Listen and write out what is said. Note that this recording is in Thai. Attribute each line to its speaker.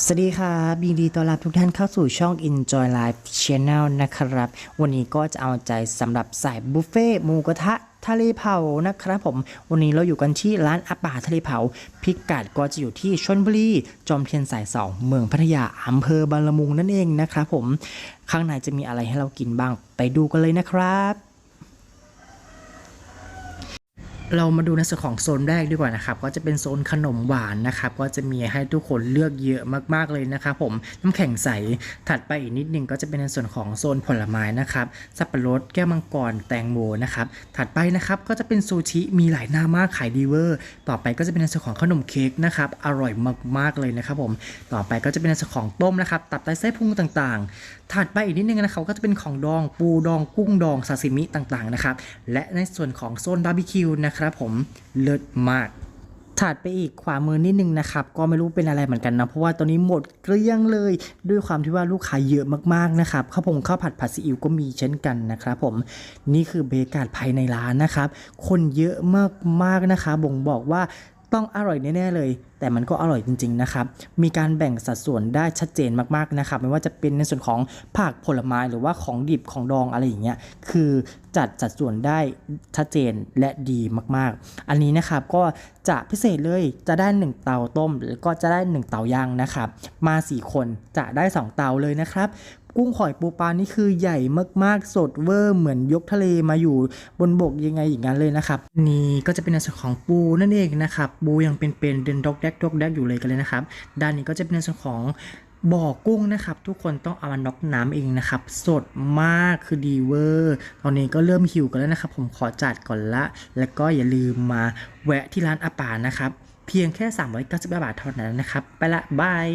Speaker 1: สวัสดีครับยินดีต้อนรับทุกท่านเข้าสู่ช่อง Enjoy Life Channel นะครับ วันนี้ก็จะเอาใจสำหรับสายบุฟเฟ่หมูกระทะทะเลเผานะครับผม วันนี้เราอยู่กันที่ร้านอาป่าทะเลเผา พิกัดก็จะอยู่ที่ชนบุรี จอมเทียนสายสองเมืองพัทยาอำเภอบางละมุงนั่นเองนะครับผม ข้างในจะมีอะไรให้เรากินบ้าง ไปดูกันเลยนะครับ เรามาดูในส่วนของโซนแรกดีกว่านะครับก็จะเป็นโซนขนมหวานนะครับก็จะมีให้ทุกคนเลือกเยอะมากๆเลยนะครับผมน้ำแข็งใสถัดไปอีกนิดนึงก็จะเป็นในส่วนของโซนผลไม้นะครับสับปะรดแก้วมังกรแตงโมนะครับถัดไปนะครับก็จะเป็นซูชิมีหลายหน้ามากขายดีเวอร์ต่อไปก็จะเป็นในส่วนของขนมเค้กนะครับอร่อยมากๆเลยนะครับผมต่อไปก็จะเป็นในส่วนของต้มนะครับตับไตไส้พุงต่างๆ ถัดไปอีกนิดนึงนะครับก็จะเป็นของดองปูดองกุ้งดองซาซิมิต่างๆนะครับและในส่วนของโซนบาร์บีคิวนะครับครับผมเลิศมากถัดไปอีกขวามือนิดนึงนะครับก็ไม่รู้เป็นอะไรเหมือนกันนะเพราะว่าตอนนี้หมดเกลี้ยงเลย ด้วยความที่ว่าลูกค้าเยอะมากๆนะครับข้าวผงข้าวผัดผัดซีอิ๊วก็มีเช่นกันนะครับผมนี่คือบรรยากาศภายในร้านนะครับ คนเยอะมากๆนะคะบ่งบอกว่า ต้องอร่อยแน่ๆเลย แต่มันก็อร่อยจริง ๆ นะครับ มีการแบ่งสัดส่วนได้ชัดเจนมากๆนะครับ ไม่ว่าจะเป็นในส่วนของผักผลไม้หรือว่าของดิบของดองอะไรอย่างเงี้ย คือจัดสัดส่วนได้ชัดเจนและดีมากๆ อันนี้นะครับก็จะพิเศษเลยจะได้ 1 เตาต้ม แล้วก็จะได้ 1 เตาย่างนะครับ มา 4 คนจะได้ 2 เตาเลยนะครับ กุ้งหอยปูปลานี่คือใหญ่มากๆ สดเวอร์เหมือนยกทะเลมาอยู่บนบกยังไงอย่างนั้นเลยนะครับ นี่ก็จะเป็นในส่วนของปูนั่นเองนะครับปูยังเป็นๆเดินดอกแดกดอกแดกอยู่เลยกันเลยนะครับด้านนี้ก็จะเป็นในส่วนของบ่อกุ้งนะครับ ทุกคนต้องเอามาน็อกน้ำเองนะครับ สดมากคือดีเวอร์ ตอนนี้ก็เริ่มหิวกันแล้วนะครับ ผมขอจัดก่อนละ แล้วก็อย่าลืมมาแวะที่ร้านอาป่านะครับ เพียงแค่ 399 บาทเท่านั้นนะครับ ไปละบาย